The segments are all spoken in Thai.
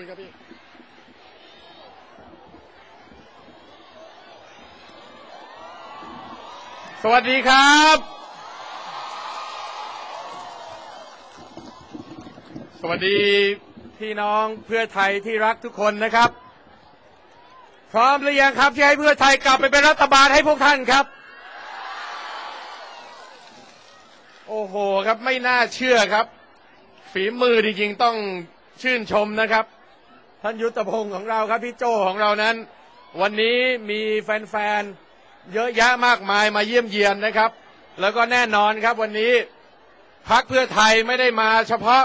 คุณครับพี่สวัสดีครับ สวัสดีพี่น้องเพื่อไทยที่รักทุกคนนะครับ พร้อมหรือยังครับที่ให้เพื่อไทยกลับไปเป็นรัฐบาลให้พวกท่านครับ โอ้โหครับไม่น่าเชื่อครับ ฝีมือจริงๆต้องชื่นชมนะครับ ท่านยุทธพงศ์ของเราครับพี่โจของเรานั้น วันนี้มีแฟนๆเยอะแยะมากมายมาเยี่ยมเยียนนะครับ แล้วก็แน่นอนครับวันนี้พักเพื่อไทยไม่ได้มาเฉพาะ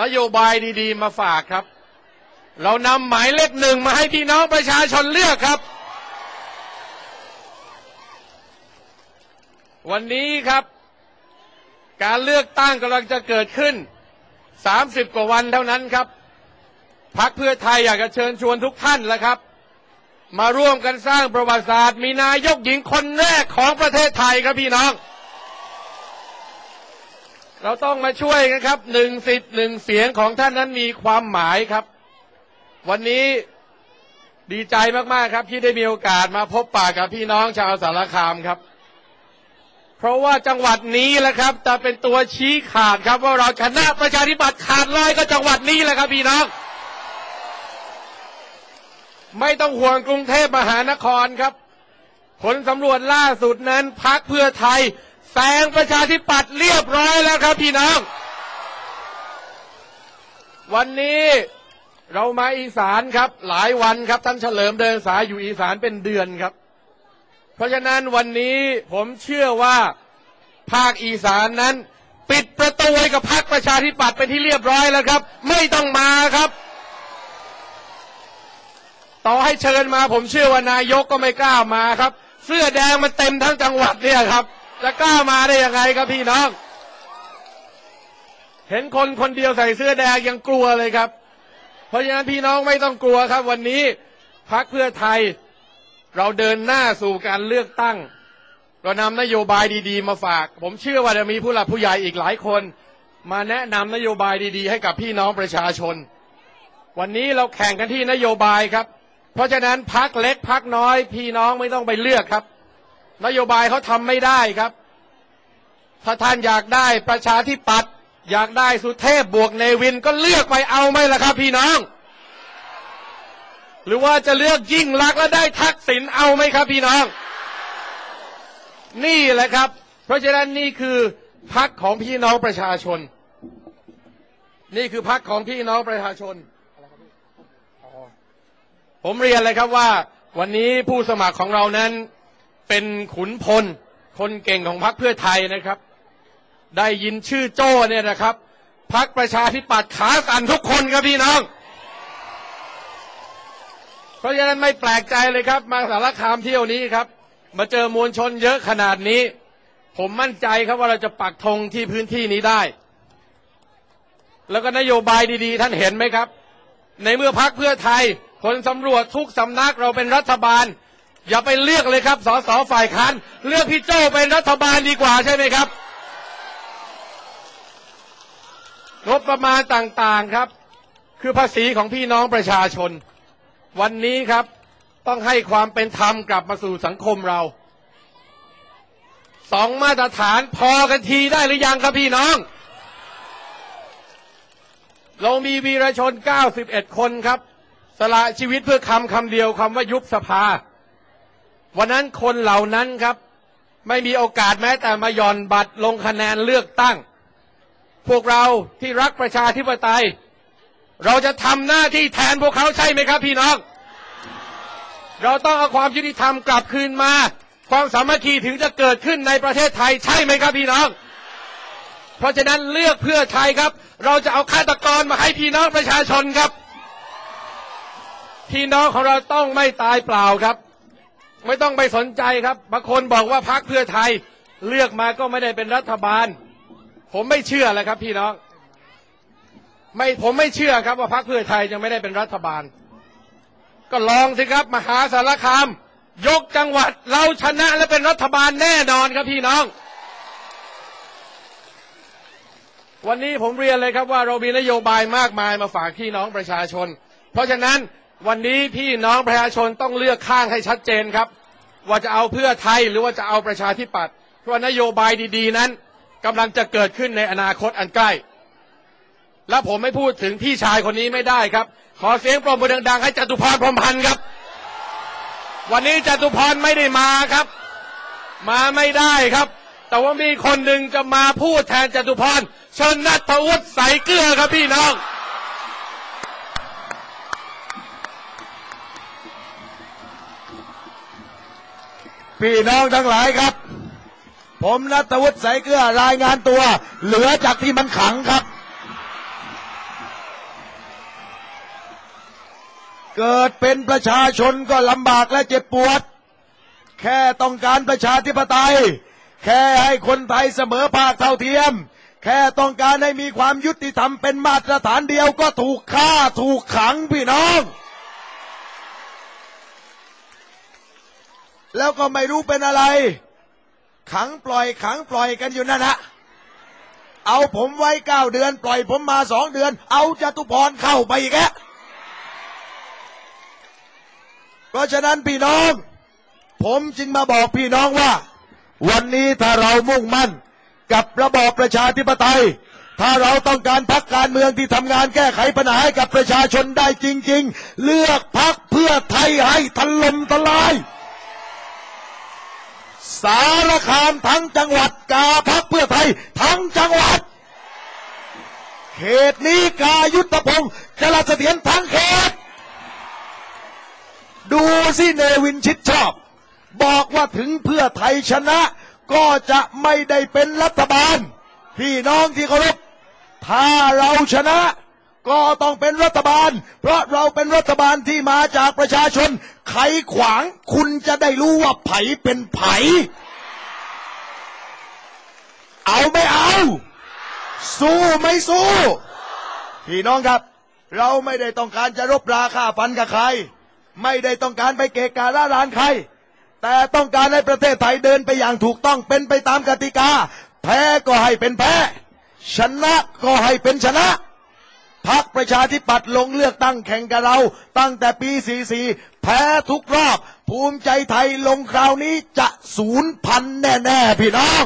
นโยบายดีๆ มาฝากครับ เรานำหมายเลขหนึ่งมาให้พี่น้องประชาชนเลือกครับ วันนี้ครับ การเลือกตั้งกำลังจะเกิดขึ้น 30 กว่าวันเท่านั้นครับ พักเพื่อไทยอยากจะเชิญชวนทุกท่านแล้วครับ มาร่วมกันสร้างประวัติศาสตร์ มีนายกหญิงคนแรกของประเทศไทยครับพี่น้อง เราต้องมาช่วยกันครับหนึ่งสิทธิ์หนึ่งเสียงของท่านนั้นมีความหมายครับ วันนี้ดีใจมาก ๆ ครับที่ได้มีโอกาสมาพบปะกับพี่น้องชาวสารคามครับ เพราะว่าจังหวัดนี้แหละครับจะเป็นตัวชี้ขาดครับ ว่าเราชนะประชาธิปัตย์ขาดลอยก็จังหวัดนี้แหละครับพี่น้อง ไม่ต้องห่วงกรุงเทพมหานครครับ ผลสำรวจล่าสุดนั้นพักเพื่อไทยแซงประชาธิปัตย์เรียบร้อยแล้วครับพี่น้อง วันนี้เรามาอีสานครับ หลายวันครับท่านเฉลิมเดินสายอยู่อีสานเป็นเดือนครับ เพราะฉะนั้นวันนี้ผมเชื่อว่าภาคอีสานนั้น ปิดประตูให้กับพรรคประชาธิปัตย์เป็นที่เรียบร้อยแล้วครับ ไม่ต้องมาครับ ต่อให้เชิญมา ผมเชื่อว่านายกก็ไม่กล้ามาครับ เสื้อแดงมันเต็มทั้งจังหวัดเนี่ยครับ จะกล้ามาได้ยังไงครับพี่น้อง เห็นคนคนเดียวใส่เสื้อแดงยังกลัวเลยครับ เพราะฉะนั้นพี่น้องไม่ต้องกลัวครับ วันนี้พักเพื่อไทย เราเดินหน้าสู่การเลือกตั้ง เรานำนโยบายดีๆ มาฝาก ผมเชื่อว่าจะมีผู้หลักผู้ใหญ่อีกหลายคน มาแนะนำนโยบายดีๆ ให้กับพี่น้องประชาชน วันนี้เราแข่งกันที่นโยบายครับ เพราะฉะนั้นพักเล็กพักน้อย พี่น้องไม่ต้องไปเลือกครับ นโยบายเขาทำไม่ได้ครับ ถ้าท่านอยากได้ประชาธิปัตย์อยากได้สุเทพบวกเนวินก็เลือกไปเอาไหมล่ะครับ พี่น้อง หรือว่าจะเลือกยิ่งรักแล้วได้ทักษิณเอาไหมครับ พี่น้อง นี่แหละครับ เพราะฉะนั้นนี่คือพักของพี่น้องประชาชน นี่คือพักของพี่น้องประชาชน ผมเรียนเลยครับว่า วันนี้ผู้สมัครของเรานั้นเป็นขุนพล คนเก่งของพรรคเพื่อไทยนะครับ ได้ยินชื่อโจ้เนี่ยนะครับพรรคประชาธิปัตย์ขาสั่นทุกคนครับพี่น้อง เพราะฉะนั้นไม่แปลกใจเลยครับ มาสารคามเที่ยวนี้ครับ มาเจอมวลชนเยอะขนาดนี้ ผมมั่นใจครับว่าเราจะปักธงที่พื้นที่นี้ได้ แล้วก็นโยบายดีๆ ท่านเห็นไหมครับ ในเมื่อพักเพื่อไทย ผลสำรวจทุกสำนักเราเป็นรัฐบาล อย่าไปเลือกเลยครับสสฝ่ายค้านเลือกพี่โจ้เป็นรัฐบาลดีกว่าใช่ไหมครับงบประมาณต่างๆครับ คือภาษีของพี่น้องประชาชน วันนี้ครับต้องให้ความเป็นธรรมกลับมาสู่สังคมเราสองมาตรฐานพอกันทีได้หรือยังครับพี่น้อง เรามีวีรชน 91 คนครับ สละชีวิตเพื่อคำคำเดียวคำว่ายุบสภา วันนั้นคนเหล่านั้นครับ ไม่มีโอกาสแม้แต่มาหย่อนบัตรลงคะแนนเลือกตั้ง พวกเราที่รักประชาธิปไตย เราจะทำหน้าที่แทนพวกเขาใช่ไหมครับพี่น้อง เราต้องเอาความยุติธรรมกลับคืนมา ความสามัคคีถึงจะเกิดขึ้นในประเทศไทยใช่ไหมครับพี่น้อง เพราะฉะนั้นเลือกเพื่อไทยครับ เราจะเอาฆาตกรมาให้พี่น้องประชาชนครับ พี่น้องของเราต้องไม่ตายเปล่าครับ ไม่ต้องไปสนใจครับบางคนบอกว่าพักเพื่อไทยเลือกมาก็ไม่ได้เป็นรัฐบาล ผมไม่เชื่อเลยครับ พี่น้อง ไม่ผมไม่เชื่อครับ ว่าพักเพื่อไทยจะไม่ได้เป็นรัฐบาล ก็ลองสิครับ มหาสารคาม ยกจังหวัดเราชนะและเป็นรัฐบาลแน่นอนครับพี่น้อง วันนี้ผมเรียนเลยครับว่าเรามีนโยบายมากมายมาฝากพี่น้องประชาชน เพราะฉะนั้น วันนี้พี่น้องประชาชนต้องเลือกข้างให้ชัดเจนครับ ว่าจะเอาเพื่อไทยหรือว่าจะเอาประชาธิปัตย์เพราะนโยบายดีๆ นั้นกำลังจะเกิดขึ้นในอนาคตอันใกล้ และผมไม่พูดถึงพี่ชายคนนี้ไม่ได้ครับ ขอเสียงปรบมือดังๆ ให้จตุพรพรมพันธ์ครับ วันนี้จตุพรไม่ได้มาครับ มาไม่ได้ครับ แต่ว่ามีคนหนึ่งจะมาพูดแทนจตุพรเชิญนัทวุฒิใสเกลือครับพี่น้อง พี่น้องทั้งหลายครับ ผมนัทวุฒิสายเกลือรายงานตัว เหลือจากที่มันขังครับ เกิดเป็นประชาชนก็ลำบากและเจ็บปวด แค่ต้องการประชาธิปไตย แค่ให้คนไทยเสมอภาคเท่าเทียม แค่ต้องการให้มีความยุติธรรมเป็นมาตรฐานเดียวก็ถูกฆ่าถูกขังพี่น้อง แล้วก็ไม่รู้เป็นอะไร ขังปล่อยขังปล่อยกันอยู่นั่นฮะเอาผมไว้เก้าเดือน ปล่อยผมมาสองเดือน เอาจตุพรเข้าไปอีกแล้วเพราะฉะนั้นพี่น้อง ผมจึงมาบอกพี่น้องว่า วันนี้ถ้าเรามุ่งมั่นกับระบอบประชาธิปไตย ถ้าเราต้องการพักการเมืองที่ทำงานแก้ไขปัญหาให้กับประชาชนได้จริง ๆ เลือกพักเพื่อไทยให้ถล่มทลาย สารคามทั้งจังหวัดกาพักเพื่อไทย ทั้งจังหวัด เขตนี้กายุทธพงศ์จรัสเสถียรทั้งเขต ดูสิเนวินชิดชอบ บอกว่าถึงเพื่อไทยชนะ ก็จะไม่ได้เป็นรัฐบาล พี่น้องที่เคารพถ้าเราชนะ ก็ต้องเป็นรัฐบาล เพราะเราเป็นรัฐบาลที่มาจากประชาชน ไขขวางคุณจะได้รู้ว่าไผเป็นไผ เอาไม่เอา สู้ไม่สู้ พี่น้องครับ เราไม่ได้ต้องการจะรบราค่าฟันกับใคร ไม่ได้ต้องการไปเกะกะล่าลานใคร แต่ต้องการให้ประเทศไทยเดินไปอย่างถูกต้องเป็นไปตามกติกา แพ้ก็ให้เป็นแพ้ ชนะก็ให้เป็นชนะ พักประชาธิปัตย์ลงเลือกตั้งแข่งกับเรา ตั้งแต่ปี 44 แพ้ทุกรอบ ภูมิใจไทยลงคราวนี้จะศูนย์พันแน่ๆ พี่น้อง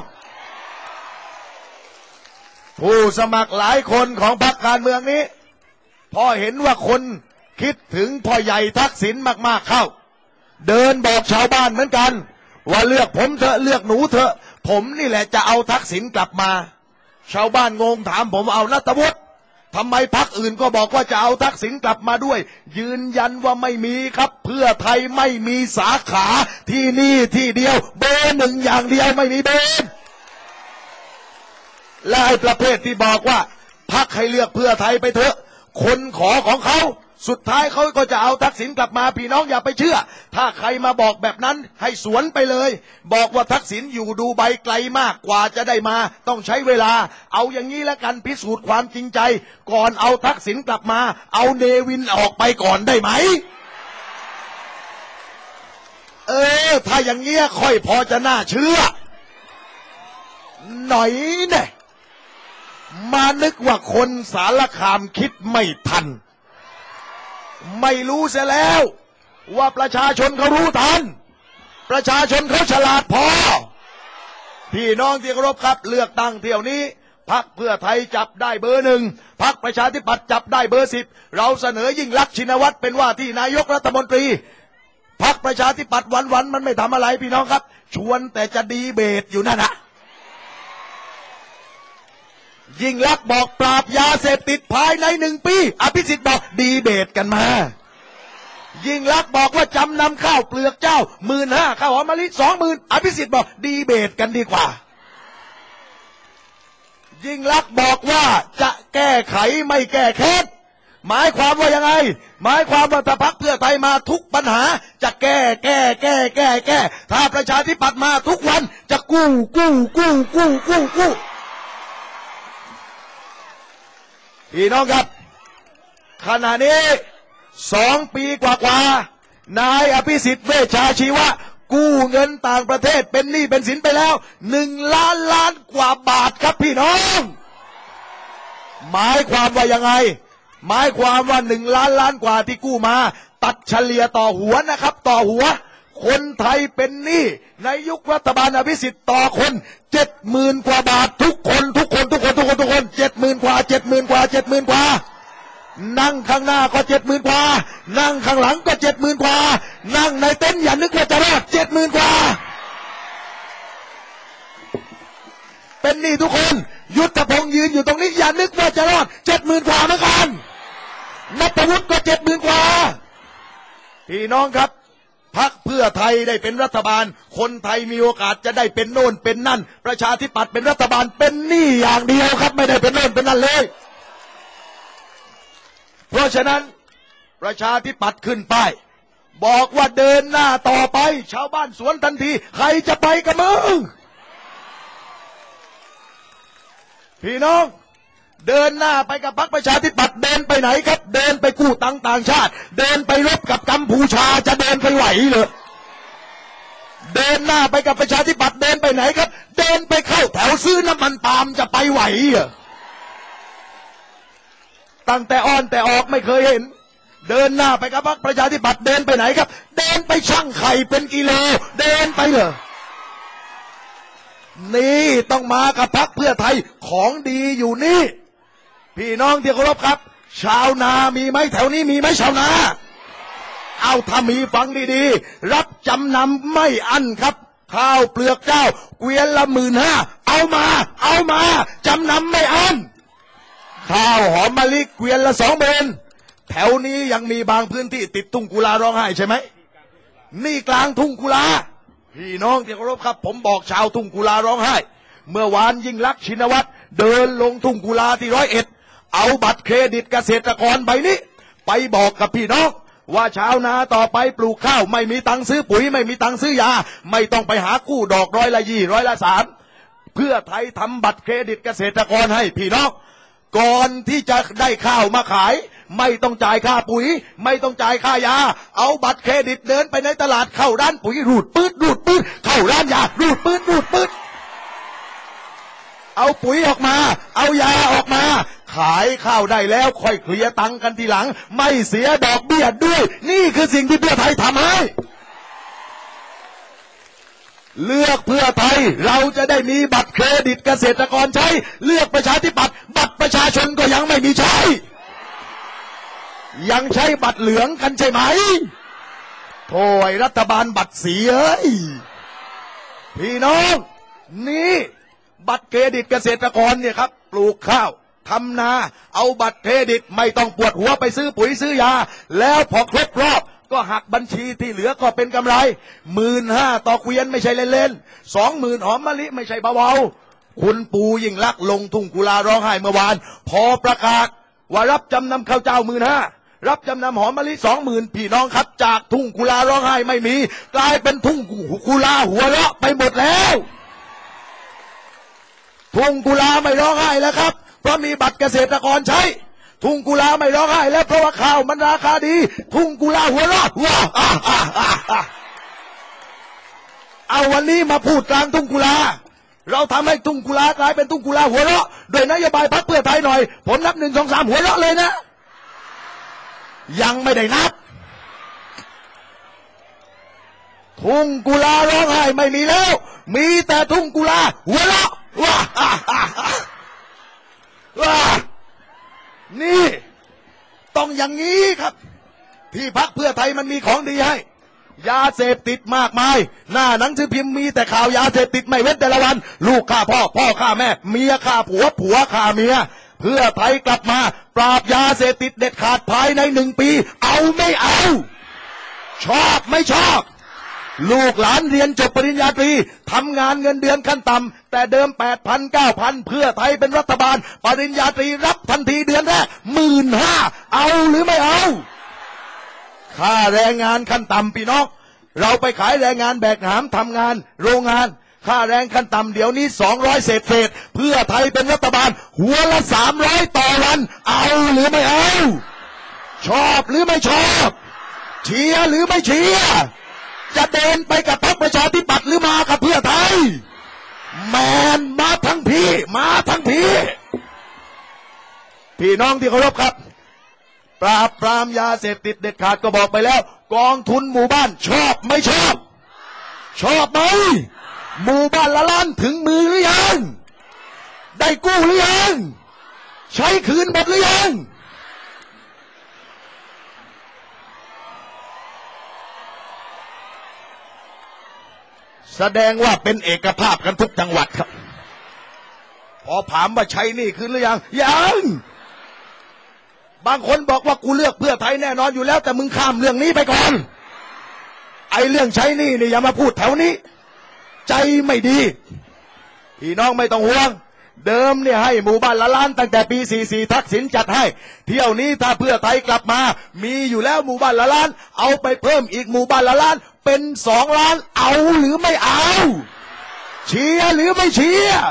ผู้สมัครหลายคนของพรรคการเมืองนี้ พอเห็นว่าคนคิดถึงพ่อใหญ่ทักษิณมากๆเข้า เดินบอกชาวบ้านเหมือนกัน ว่าเลือกผมเถอะเลือกหนูเถอะ ผมนี่แหละจะเอาทักษิณกลับมา ชาวบ้านงงถามผมเอานัตวุฒิ ทำไมพักอื่นก็บอกว่าจะเอาทักษิณกลับมาด้วย ยืนยันว่าไม่มีครับ เพื่อไทยไม่มีสาขาที่นี่ที่เดียว เบอร์หนึ่งอย่างเดียวไม่มีเบอร์และไอ้ประเภทที่บอกว่าพักให้เลือกเพื่อไทยไปเถอะ คนขอของเขา สุดท้ายเขาก็จะเอาทักษิณกลับมาพี่น้องอย่าไปเชื่อ ถ้าใครมาบอกแบบนั้นให้สวนไปเลย บอกว่าทักษิณอยู่ดูใบไกลมากกว่าจะได้มา ต้องใช้เวลา เอาอย่างนี้แล้วกันพิสูจน์ความจริงใจ ก่อนเอาทักษิณกลับมา เอาเนวินออกไปก่อนได้ไหมเออ ถ้าอย่างเงี้ยค่อยพอจะน่าเชื่อ หน่อยเนี่ยมานึกว่าคนสารคามคิดไม่ทัน ไม่รู้เสียแล้ว ว่าประชาชนเขารู้ทัน ประชาชนเขาฉลาดพอ พี่น้องที่เคารพครับ เลือกตั้งเที่ยวนี้พักเพื่อไทยจับได้เบอร์หนึ่งพักประชาธิปัตย์จับได้เบอร์สิบเราเสนอยิ่งลักษณ์ชินวัตรเป็นว่าที่นายกรัฐมนตรีพักประชาธิปัตย์วันๆมันไม่ทำอะไรพี่น้องครับ ชวนแต่จะดีเบตอยู่นั่นนะ ยิ่งลักษ์บอกปราบยาเสพติดภายในหนึ่งปี อภิสิทธิ์บอกดีเบตกันมา ยิ่งลักษ์บอกว่าจำนำข้าวเปลือกเจ้าหมื่นห้าข้าวหอมมะลิสองหมื่นอภิสิทธิ์บอกดีเบตกันดีกว่า ยิ่งลักษ์บอกว่าจะแก้ไขไม่แก้แค้นหมายความว่ายังไง หมายความว่าถ้าพักเพื่อไทยมาทุกปัญหา จะแก้แก้แก้แก้แก้ ถ้าประชาธิปัตย์มาทุกวันจะกู้กู้กู้กู้กู้กู้ พี่น้องครับ ขณะนี้สองปีกว่าๆนายอภิสิทธิ์เวชชาชีวะ กู้เงินต่างประเทศเป็นหนี้เป็นสินไปแล้วหนึ่งล้านล้านกว่าบาทครับพี่น้อง หมายความว่ายังไง หมายความว่าหนึ่งล้านล้านกว่าที่กู้มา ตัดเฉลี่ยต่อหัวนะครับ ต่อหัว คนไทยเป็นหนี้ในยุครัฐบาลอภิสิทธิ์ต่อคนเจ็ดหมื่นกว่าบาททุกคนทุกคนทุกคนทุกคนทุกคนเจ็ดหมื่นกว่าเจ็ดหมื่นกว่าเจ็ดหมื่นกว่า นั่งข้างหน้าก็เจ็ดหมื่นกว่า นั่งข้างหลังก็เจ็ดหมื่นกว่า นั่งในเต็นท์อย่านึกว่าจะรอดเจ็ดหมื่นกว่า เป็นหนี้ทุกคนยุทธพงษ์ยืนอยู่ตรงนี้อย่านึกว่าจะรอดเจ็ดหมื่นกว่าเหมือนกันนัทวุฒิก็เจ็ดหมื่นกว่าพี่น้องครับ พักเพื่อไทยได้เป็นรัฐบาล คนไทยมีโอกาสจะได้เป็นโน่นเป็นนั่น ประชาธิปัตย์เป็นรัฐบาลเป็นนี้อย่างเดียวครับไม่ได้เป็นโน่นเป็นนั่นเลย เพราะฉะนั้นประชาธิปัตย์ขึ้นไป บอกว่าเดินหน้าต่อไป ชาวบ้านสวนทันที ใครจะไปกับมึงพี่น้อง เดินหน้าไปกับพรรคประชาธิปัตย์เดินไปไหนครับ เดินไปกู้ตังต่างชาติ เดินไปรบกับกัมพูชาจะเดินไปไหวเหรอเดินหน้าไปกับประชาธิปัตย์เดินไปไหนครับ เดินไปเข้าแถวซื้อน้ำมันปาล์มจะไปไหวเหรอตั้งแต่อ่อนแต่ออกไม่เคยเห็น เดินหน้าไปกับพรรคประชาธิปัตย์เดินไปไหนครับ เดินไปช่างไข่เป็นกิโลเดินไปเหรอนี่ต้องมากับพักเพื่อไทยของดีอยู่นี่ พี่น้องที่เคารพครับ ชาวนามีไหมแถวนี้มีไหมชาวนา เอาถ้ามีฟังดีๆ รับจำนำไม่อั้นครับ ข้าวเปลือกเจ้า เกวียนละหมื่นห้าเอามา เอามาจำนำไม่อั้นข้าวหอมมะลิเกวียนละสองเบนแถวนี้ยังมีบางพื้นที่ติดทุ่งกุลาร้องไห้ใช่ไหมนี่กลางทุ่งกุลาพี่น้องที่เคารพครับ ผมบอกชาวทุ่งกุลาร้องไห้ เมื่อวานยิ่งลักษณ์ชินวัตรเดินลงทุ่งกุลาที่ร้อยเอ็ด เอาบัตรเครดิตเกษตรกรใบนี้ ไปบอกกับพี่น้องว่าชาวนาต่อไปปลูกข้าว ไม่มีตังค์ซื้อปุ๋ย ไม่มีตังค์ซื้อยา ไม่ต้องไปหากู้ดอกร้อยละยี่ร้อยละสามเพื่อไทยทำบัตรเครดิตเกษตรกรให้พี่น้องก่อนที่จะได้ข้าวมาขาย ไม่ต้องจ่ายค่าปุ๋ย ไม่ต้องจ่ายค่ายา เอาบัตรเครดิตเดินไปในตลาดเข้าร้านปุ๋ยรูดปืดรูดปืดเข้าร้านยารูดปืดรูดปืด เอาปุ๋ยออกมา เอายาออกมา ขายข้าวได้แล้วค่อยเคลียร์ตังค์กันทีหลัง ไม่เสียดอกเบี้ยด้วย นี่คือสิ่งที่เพื่อไทยทำให้เลือกเพื่อไทยเราจะได้มีบัตรเครดิตเกษตรกรใช้ เลือกประชาธิปัตย์บัตรประชาชนก็ยังไม่มีใช้ ยังใช้บัตรเหลืองกันใช่ไหมโถ่รัฐบาลบัตรสีเอ้ย พี่น้อง นี่ บัตรเครดิตเกษตรกรเนี่ยครับปลูกข้าวทำนา เอาบัตรเครดิตไม่ต้องปวดหัวไปซื้อปุ๋ยซื้อยา แล้วพอครบรอบก็หักบัญชีที่เหลือก็เป็นกำไรหมื่นห้าต่อเกวียนไม่ใช่เล่นๆสองหมื่นหอมมะลิไม่ใช่เบาๆคุณปูยิ่งลักลงทุ่งกุลาร้องไห้เมื่อวาน พอประกาศว่ารับจำนำข้าวเจ้าหมื่นห้ารับจำนำหอมมะลิสองหมื่นพี่น้องครับ จากทุ่งกุลาร้องไห้ไม่มี กลายเป็นทุ่งกุลาหัวเราะไปหมดแล้ว ทุ่งกุลาไม่ร้องไห้แล้วครับ เพราะมีบัตรเกษตรกรใช้ ทุ่งกุลาไม่ร้องไห้แล้วเพราะว่าข้าวมันราคาดี ทุ่งกุลาหัวเราะว้าเอาวันนี้มาพูดกลางทุ่งกุลา เราทำให้ทุ่งกุลากลายเป็นทุ่งกุลาหัวเราะโดยนโยบายพรรคเพื่อไทยหน่อย ผมนับหนึ่งสองสามหัวเราะเลยนะ ยังไม่ได้นับ ทุ่งกุลาร้องไห้ไม่มีแล้ว มีแต่ทุ่งกุลาหัวเราะ ว้าอ่าอ่าอ่าว้านี่ ต้องอย่างนี้ครับ ที่พักเพื่อไทยมันมีของดีให้ ยาเสพติดมากมาย หน้าหนังสือพิมพ์มีแต่ข่าวยาเสพติดไม่เว้นแต่ละวัน ลูกฆ่าพ่อ พ่อฆ่าแม่ เมียฆ่าผัว ผัวฆ่าเมีย เพื่อไทยกลับมา ปราบยาเสพติดเด็ดขาดภายในหนึ่งปี เอาไม่เอา ชอบไม่ชอบ ลูกหลานเรียนจบปริญญาตรีทำงานเงินเดือนขั้นต่ำแต่เดิม 8,000 9 0 0 เพื่อไทยเป็นรัฐบาล ปริญญาตรีรับทันทีเดือนแรกหมื่นห้าเอาหรือไม่เอา ค่าแรงงานขั้นต่ำพี่น้อง เราไปขายแรงงานแบกหามทำงาน โรงงาน ค่าแรงขั้นต่ำเดี๋ยวนี้ 200 เศษเศษ เพื่อไทยเป็นรัฐบาล หัวละ 300 ต่อวัน เอาหรือไม่เอา ชอบหรือไม่ชอบ เชียร์หรือไม่เชียร์ จะเดินไปกับพรรคประชาธิปัตย์หรือมากับเพื่อไทย แมนมาทั้งพี่ มาทั้งพี่ พี่น้องที่เคารพครับ ปราบปรามยาเสพติดเด็ดขาดก็บอกไปแล้ว กองทุนหมู่บ้านชอบไม่ชอบ ชอบไหมหมู่บ้านละล้านถึงมือหรือยัง ได้กู้หรือยัง ใช้คืนหมดหรือยัง แสดงว่าเป็นเอกภาพกันทุกจังหวัดครับ พอถามว่าใช้นี่คืนหรือยัง ยัง บางคนบอกว่ากูเลือกเพื่อไทยแน่นอนอยู่แล้ว แต่มึงข้ามเรื่องนี้ไปก่อน ไอ้เรื่องใช้นี่นี่อย่ามาพูดแถวนี้ ใจไม่ดี พี่น้องไม่ต้องห่วงเดิมเนี่ยให้หมู่บ้านละล้านตั้งแต่ปี 44 ทักษิณจัดให้ เที่ยวนี้ถ้าเพื่อไทยกลับมา มีอยู่แล้วหมู่บ้านละล้าน เอาไปเพิ่มอีกหมู่บ้านละล้าน เป็นสองล้านเอาหรือไม่เอา เชียร์หรือไม่เชียร์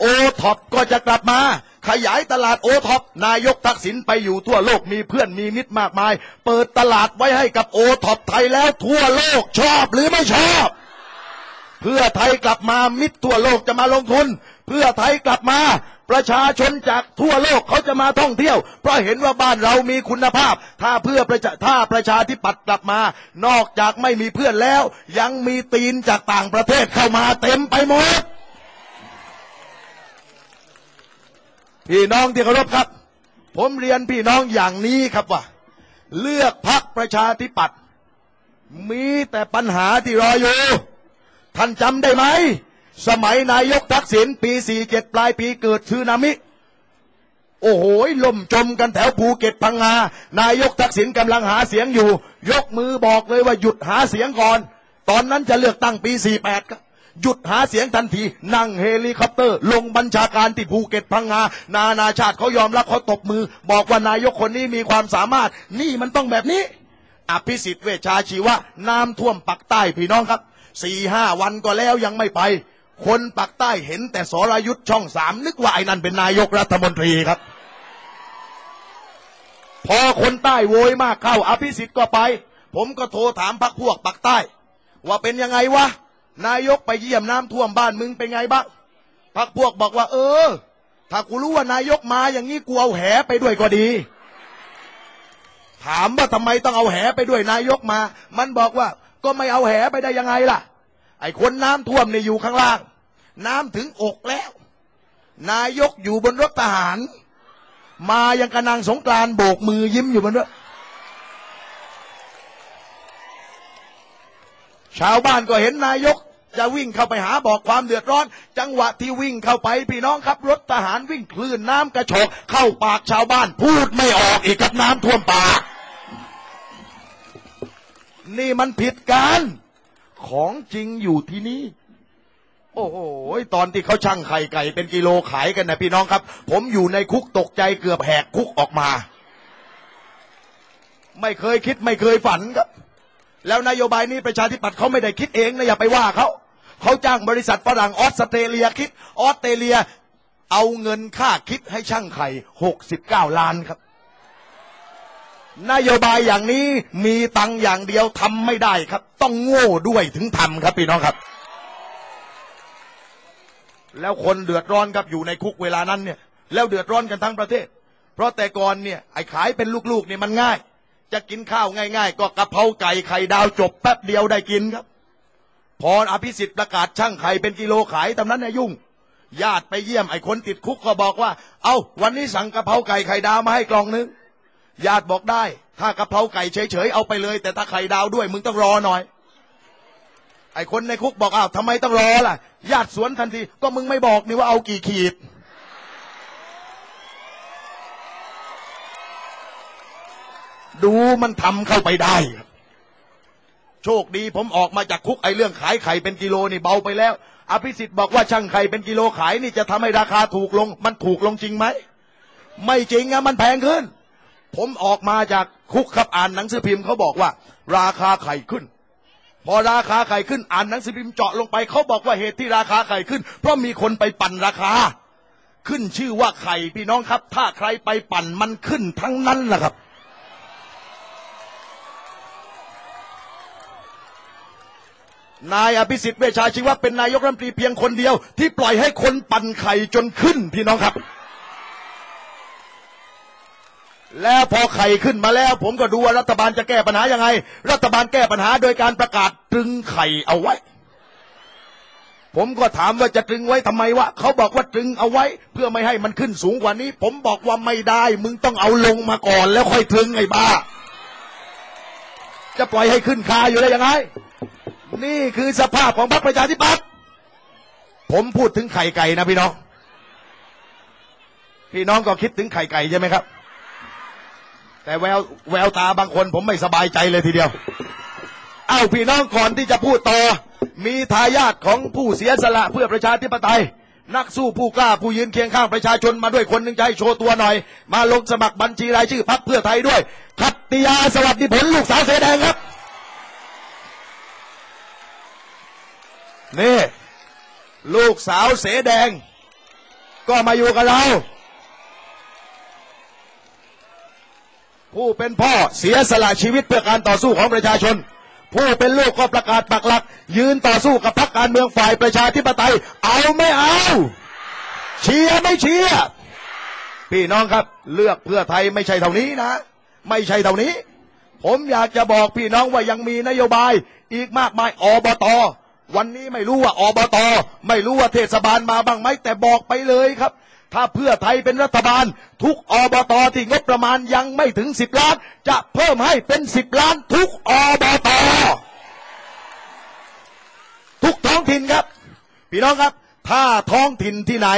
โอท็อปก็จะกลับมา ขยายตลาดโอท็อปนายกทักษิณไปอยู่ทั่วโลกมีเพื่อนมีมิตรมากมาย เปิดตลาดไว้ให้กับโอท็อปไทยแล้วทั่วโลกชอบหรือไม่ชอบ เพื่อไทยกลับมามิตรทั่วโลกจะมาลงทุน เพื่อไทยกลับมา ประชาชนจากทั่วโลกเขาจะมาท่องเที่ยว เพราะเห็นว่าบ้านเรามีคุณภาพ ถ้าเพื่อประชาถ้าประชาธิปัตย์กลับมา นอกจากไม่มีเพื่อนแล้ว ยังมีตีนจากต่างประเทศเข้ามาเต็มไปหมดพี่น้องที่เคารพครับ ผมเรียนพี่น้องอย่างนี้ครับว่า เลือกพักประชาธิปัตย์มีแต่ปัญหาที่รออยู่ ท่านจำได้ไหม สมัยนายกทักษิณปี 47 ปลายปีเกิดสึนามิ โอ้โหล่มจมกันแถวภูเก็ตพังงา นายกทักษิณกำลังหาเสียงอยู่ ยกมือบอกเลยว่าหยุดหาเสียงก่อน ตอนนั้นจะเลือกตั้งปี 48ครับหยุดหาเสียงทันที นั่งเฮลิคอปเตอร์ ลงบัญชาการที่ภูเก็ตพังงา นานาชาติเขายอมรับเขาตบมือ บอกว่านายกคนนี้มีความสามารถ นี่มันต้องแบบนี้ อภิสิทธิ์เวชชาชีวะน้ำท่วมปักใต้พี่น้องครับสี่ห้าวันก็แล้วยังไม่ไป คนปักใต้เห็นแต่สรยุทธ์ช่องสามนึกว่าไอ้นั่นเป็นนายกรัฐมนตรีครับ พอคนใต้โวยมากเข้า อภิสิทธิ์ก็ไป ผมก็โทรถามพักพวกปักใต้ ว่าเป็นยังไงวะ นายกไปเยี่ยมน้ำท่วมบ้านมึงเป็นไงบ้างพักพวกบอกว่า เออ ถ้ากูรู้ว่านายกมาอย่างนี้กูเอาแหไปด้วยก็ดี ถามว่าทำไมต้องเอาแหไปด้วยนายกมา มันบอกว่าก็ไม่เอาแหไปได้ยังไงล่ะไอ้คนน้ำท่วมเนี่ยอยู่ข้างล่าง น้ำถึงอกแล้ว นายกอยู่บนรถทหาร มายังกระนางสงกรานต์โบกมือยิ้มอยู่บนรถชาวบ้านก็เห็นนายก จะวิ่งเข้าไปหาบอกความเดือดร้อน จังหวะที่วิ่งเข้าไปพี่น้องครับ รถทหารวิ่งคลื่นน้ำกระโชกเข้าปากชาวบ้าน พูดไม่ออกอีกกับน้ำท่วมปาก นี่มันผิดกันของจริงอยู่ที่นี่ โอ้โหตอนที่เขาชั่งไข่ไก่เป็นกิโลขายกันนะพี่น้องครับ ผมอยู่ในคุกตกใจเกือบแหกคุกออกมา ไม่เคยคิดไม่เคยฝันครับ แล้วนโยบายนี้ประชาธิปัตย์เขาไม่ได้คิดเองนะอย่าไปว่าเขาเขาจ้างบริษัทฝรั่งออสเตรเลียคิดออสเตรเลียเอาเงินค่าคิดให้ช่างไข่หกสิบเก้าล้านครับ นโยบายอย่างนี้มีตังอย่างเดียวทำไม่ได้ครับ ต้องโง่ด้วยถึงทำครับพี่น้องครับ แล้วคนเดือดร้อนครับอยู่ในคุกเวลานั้นเนี่ยแล้วเดือดร้อนกันทั้งประเทศ เพราะแต่ก่อนเนี่ยไอ้ขายเป็นลูกๆเนี่ยมันง่าย จะกินข้าวง่าย ๆ ก็กะเพราไก่ไข่ดาวจบแป๊บเดียวได้กินครับ พออภิสิทธิ์ประกาศช่างไข่เป็นกิโลขายตำนั้นนี่ยยุ่ง ญาติไปเยี่ยมไอ้คนติดคุกก็บอกว่า เอาวันนี้สั่งกะเพราไก่ไข่ดาวมาให้กล่องนึงญาติบอกได้ ถ้ากะเพราไก่เฉยๆเอาไปเลย แต่ถ้าไข่ดาวด้วยมึงต้องรอหน่อยไอ้คนในคุกบอกอ้าวทำไมต้องรอล่ะ ญาติสวนทันที ก็มึงไม่บอกนี่ว่าเอากี่ขีด ดูมันทำเข้าไปได้ โชคดีผมออกมาจากคุกไอ้เรื่องขายไข่เป็นกิโลนี่เบาไปแล้ว อภิสิทธิ์บอกว่าช่างไข่เป็นกิโลขายนี่จะทำให้ราคาถูกลง มันถูกลงจริงไหม ไม่จริงอะมันแพงขึ้น ผมออกมาจากคุกครับอ่านหนังสือพิมพ์เขาบอกว่า ราคาไข่ขึ้น พอราคาไข่ขึ้นอ่านหนังสือพิมพ์เจาะลงไปเขาบอกว่าเหตุที่ราคาไข่ขึ้น เพราะมีคนไปปั่นราคา ขึ้นชื่อว่าไข่พี่น้องครับ ถ้าใครไปปั่นมันขึ้นทั้งนั้นแหละครับ นายอภิสิทธิ์เวชชาชีวะเป็นนายกรัฐมนตรีเพียงคนเดียว ที่ปล่อยให้คนปั่นไข่จนขึ้นพี่น้องครับ แล้วพอไข่ขึ้นมาแล้ว ผมก็ดูว่ารัฐบาลจะแก้ปัญหายังไง รัฐบาลแก้ปัญหาโดยการประกาศตรึงไข่เอาไว้ ผมก็ถามว่าจะตรึงไว้ทำไมวะเขาบอกว่าตรึงเอาไว้ เพื่อไม่ให้มันขึ้นสูงกว่านี้ ผมบอกว่าไม่ได้ มึงต้องเอาลงมาก่อน แล้วค่อยตรึงไอ้บ้า จะปล่อยให้ขึ้นคาอยู่ได้ยังไง นี่คือสภาพของพรรคประชาธิปัตย์ผมพูดถึงไข่ไก่นะพี่น้อง พี่น้องก็คิดถึงไข่ไก่ใช่ไหมครับ แต่แววแววตาบางคนผมไม่สบายใจเลยทีเดียว เอ้าพี่น้องก่อนที่จะพูดต่อ มีทายาทของผู้เสียสละเพื่อประชาธิปไตย นักสู้ผู้กล้าผู้ยืนเคียงข้างประชาชนมาด้วยคนหนึ่งใจโชว์ตัวหน่อย มาลงสมัครบัญชีรายชื่อพรรคเพื่อไทยด้วยคัตติยาสวัสดิผลลูกสาวเสแดงครับนี่ลูกสาวเสแดง ก็มาอยู่กับเรา ผู้เป็นพ่อเสียสละชีวิตเพื่อการต่อสู้ของประชาชน ผู้เป็นลูกก็ประกาศปักหลัก ยืนต่อสู้กับพรรคการเมืองฝ่ายประชาธิปไตย เอาไม่เอา เชียร์ไม่เชียร์พี่น้องครับเลือกเพื่อไทยไม่ใช่เท่านี้นะ ไม่ใช่เท่านี้ ผมอยากจะบอกพี่น้องว่ายังมีนโยบายอีกมากมายอบตวันนี้ไม่รู้ว่าอบตไม่รู้ว่าเทศบาลมาบ้างไหมแต่บอกไปเลยครับ ถ้าเพื่อไทยเป็นรัฐบาล ทุกอบตที่งบประมาณยังไม่ถึงสิบล้าน จะเพิ่มให้เป็นสิบล้านทุกอบต ทุกท้องถิ่นครับ พี่น้องครับ ถ้าท้องถิ่นที่ไหน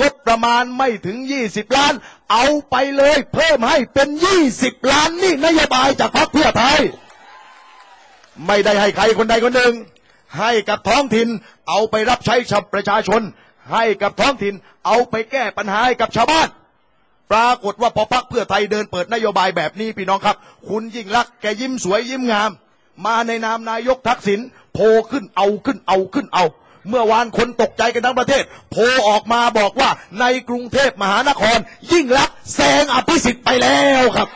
งบประมาณไม่ถึง20ล้าน เอาไปเลยเพิ่มให้เป็น20ล้านนี่นโยบายจากพรรคเพื่อไทย ไม่ได้ให้ใครคนใดคนหนึ่งให้กับท้องถิ่นเอาไปรับใช้ชาวประชาชน ให้กับท้องถิ่นเอาไปแก้ปัญหาให้กับชาวบ้าน ปรากฏว่าพอพักเพื่อไทยเดินเปิดนโยบายแบบนี้พี่น้องครับ คุณยิ่งรักแกยิ้มสวยยิ้มงาม มาในนามนายกทักษิณโพขึ้นเอาขึ้นเอาขึ้นเอา เมื่อวานคนตกใจกันทั้งประเทศ โพออกมาบอกว่าในกรุงเทพมหานคร ยิ่งรักแซงอภิสิทธิ์ไปแล้วครับ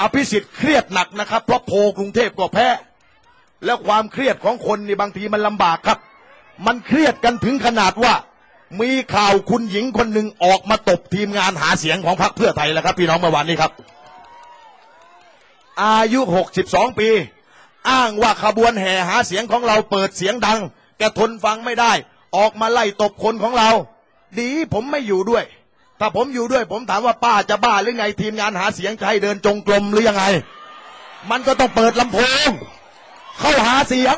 อภิสิทธิ์เครียดหนักนะครับ เพราะโพกรุงเทพก็แพ้ แล้วความเครียดของคนนี่บางทีมันลำบากครับ มันเครียดกันถึงขนาดว่า มีข่าวคุณหญิงคนหนึ่งออกมาตบทีมงานหาเสียงของพรรคเพื่อไทยแล้วครับพี่น้องเมื่อวานนี้ครับ อายุ 62 ปี อ้างว่าขบวนแห่หาเสียงของเราเปิดเสียงดัง แกทนฟังไม่ได้ ออกมาไล่ตบคนของเรา ดีผมไม่อยู่ด้วย ถ้าผมอยู่ด้วย ผมถามว่าป้าจะบ้าหรือไงทีมงานหาเสียงจะให้เดินจงกรมหรือยังไง มันก็ต้องเปิดลำโพง เข้าหาเสียง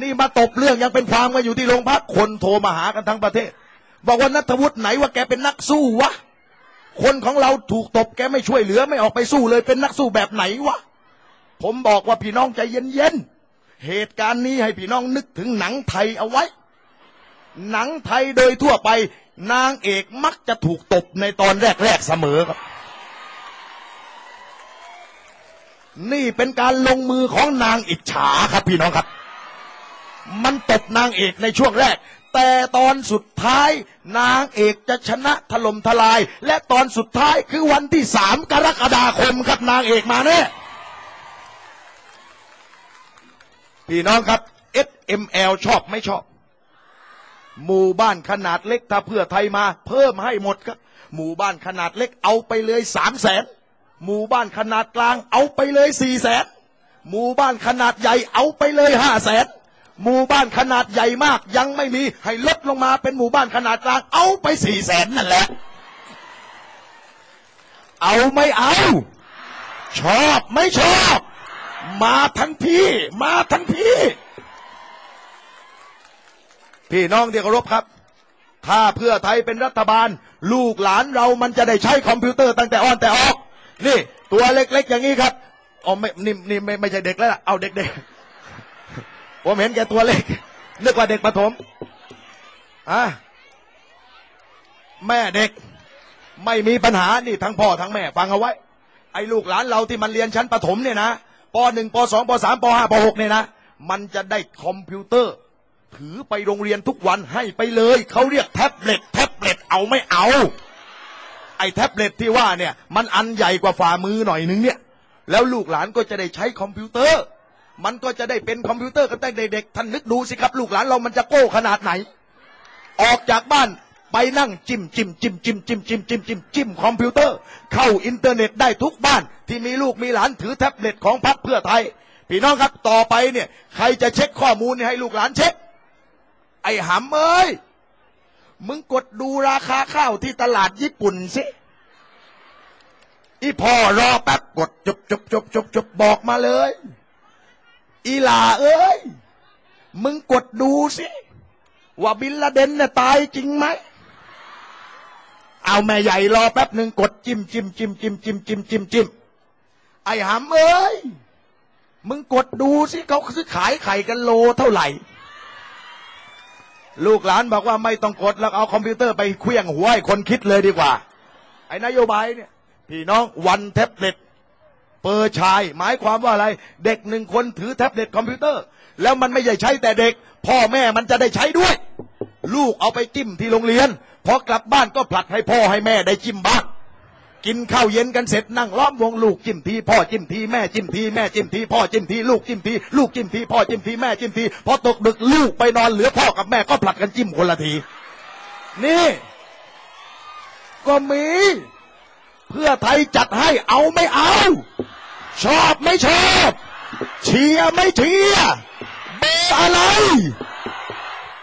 นี่มาตบเรื่องยังเป็นความกันอยู่ที่โรงพักคนโทรมาหากันทั้งประเทศ บอกว่านัทวุฒิไหนว่าแกเป็นนักสู้วะคนของเราถูกตบแกไม่ช่วยเหลือไม่ออกไปสู้เลยเป็นนักสู้แบบไหนวะผมบอกว่าพี่น้องใจเย็นๆเหตุการณ์นี้ให้พี่น้องนึกถึงหนังไทยเอาไว้ หนังไทยโดยทั่วไปนางเอกมักจะถูกตบในตอนแรกๆเสมอครับ นี่เป็นการลงมือของนางอิจฉาครับพี่น้องครับ มันตบนางเอกในช่วงแรก แต่ตอนสุดท้าย นางเอกจะชนะถล่มทลาย และตอนสุดท้ายคือวันที่สามกรกฎาคมครับนางเอกมาแน่พี่น้องครับ SML ชอบไม่ชอบหมู่บ้านขนาดเล็กถ้าเพื่อไทยมา เพิ่มให้หมดครับ หมู่บ้านขนาดเล็กเอาไปเลยสามแสน หมู่บ้านขนาดกลางเอาไปเลยสี่แสนหมู่บ้านขนาดใหญ่เอาไปเลยห้าแสนหมู่บ้านขนาดใหญ่มากยังไม่มีให้ลดลงมาเป็นหมู่บ้านขนาดกลางเอาไปสี่แสนนั่นแหละ เอาไม่เอา ชอบไม่ชอบ มาทั้งพี่ มาทั้งพี่ พี่น้องที่เคารพครับ ถ้าเพื่อไทยเป็นรัฐบาล ลูกหลานเรามันจะได้ใช้คอมพิวเตอร์ตั้งแต่อ่อนแต่ออก นี่ ตัวเล็กๆอย่างนี้ครับอ๋อไม่นี่นี่ไม่ไม่ใช่เด็กแล้วล่ะเอาเด็กๆผมเห็นแกตัวเล็กนึกว่าเด็กประถมอะแม่เด็ก ไม่มีปัญหานี่ทั้งพ่อทั้งแม่ฟังเอาไว้ ไอ้ลูกหลานเราที่มันเรียนชั้นประถมเนี่ยนะปหนึ่งปสองปสามปห้าปหกเนี่ยนะมันจะได้คอมพิวเตอร์ ถือไปโรงเรียนทุกวันให้ไปเลย เขาเรียกแท็บเล็ตแท็บเล็ตเอาไม่เอา ไอ้แท็บเล็ตที่ว่าเนี่ยมันอันใหญ่กว่าฝ่ามือหน่อยนึงเนี่ย แล้วลูกหลานก็จะได้ใช้คอมพิวเตอร์ มันก็จะได้เป็นคอมพิวเตอร์กันตั้งแต่เด็กๆท่านนึกดูสิครับ ลูกหลานเรามันจะโก้ขนาดไหน ออกจากบ้านไปนั่งจิ้มจิ้มจิ้มจิ้มจิ้มจิ้มจิ้มจิ้มจิ้มคอมพิวเตอร์ เข้าอินเทอร์เน็ตได้ทุกบ้านที่มีลูกมีหลานถือแท็บเล็ตของพรรคเพื่อไทย พี่น้องครับต่อไปเนี่ย ใครจะเช็คข้อมูลให้ลูกหลานเช็ค ไอ้หำเอ้ย มึงกดดูราคาข้าวที่ตลาดญี่ปุ่นสิอีพ่อรอแป๊บกดจบจบจบจบจบบอกมาเลย อีหลาเอ้ย มึงกดดูสิ ว่าบินลาเดนน่ะตายจริงไหม เอาแม่ใหญ่รอแป๊บหนึ่งกดจิ้มจิ้มจิ้มจิ้มจิ้มจิ้มจิ้มจิ้มไอ้หำเอ้ย มึงกดดูสิเขาซื้อขายไข่กันโลเท่าไหร่ ลูกหลานบอกว่าไม่ต้องกดแล้วเอาคอมพิวเตอร์ไปเคลี้ยงหัวให้คนคิดเลยดีกว่า ไอ้นโยบายเนี่ย พี่น้องวันแท็บเล็ตเปอร์ชาย หมายความว่าอะไร เด็กหนึ่งคนถือแท็บเล็ตคอมพิวเตอร์ แล้วมันไม่ใช่ใช้แต่เด็ก พ่อแม่มันจะได้ใช้ด้วย ลูกเอาไปจิ้มที่โรงเรียนพอกลับบ้านก็ผลัดให้พ่อให้แม่ได้จิ้มบ้าง กินข้าวเย็นกันเสร็จนั่งล้อมวงลูกจิ้มทีพ่อจิ้มทีแม่จิ้มทีแม่จิ้มทีพ่อจิ้มทีลูกจิ้มทีลูกจิ้มทีพ่อจิ้มทีแม่จิ้มทีพอตกดึกลูกไปนอนเหลือพ่อกับแม่ก็ผลัดกันจิ้มคนละที นี่ ก็มี เพื่อไทยจัดให้เอาไม่เอา ชอบไม่ชอบ เชียร์ไม่เชียร์เบอะไร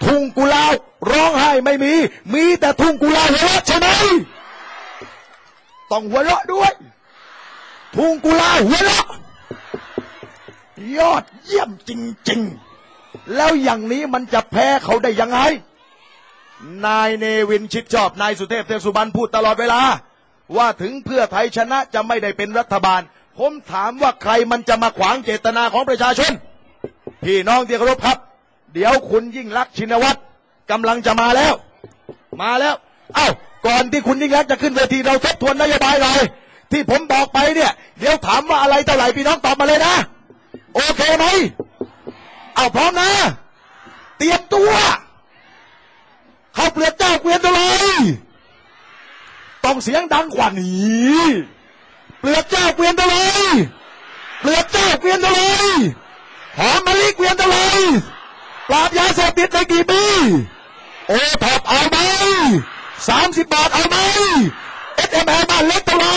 ทุ่งกุลาวร้องไห้ไม่มี มีแต่ทุ่งกุลาวหัวเราะใช่ไหม ต้องหัวเราะด้วยทุ่งกุลาหัวเราะยอดเยี่ยมจริง ๆ แล้วอย่างนี้มันจะแพ้เขาได้ยังไง นายเนวินชิดชอบนายสุเทพเทพสุบรรณพูดตลอดเวลา ว่าถึงเพื่อไทยชนะจะไม่ได้เป็นรัฐบาล ผมถามว่าใครมันจะมาขวางเจตนาของประชาชน พี่น้องที่เคารพครับ เดี๋ยวคุณยิ่งรักษณ์ชินวัตรกำลังจะมาแล้ว มาแล้ว เอ้า ก่อนที่คุณยิ่งรักจะขึ้นเวทีเราทบทวนนโยบายหน่อยที่ผมบอกไปเนี่ย เดี๋ยวถามว่าอะไรเท่าไหร่พี่น้องตอบมาเลยนะ โอเคไหมเอาพร้อมนะ เตรียมตัวเข้าเปลือกเจ้าเกวียนตัวเลยต้องเสียงดังกว่านี้เปลือกเจ้าเกวียนตัวเลยเปลือกเจ้าเกวียนตัวเลยหอมมะลิเกวียนตัวเลยปราบยาเสพติดในกี่ปีโอท็อปเอาไหม สามสิบบาทเอาไหมเอสเอ็มแอบ้านเล็กเท่าไหร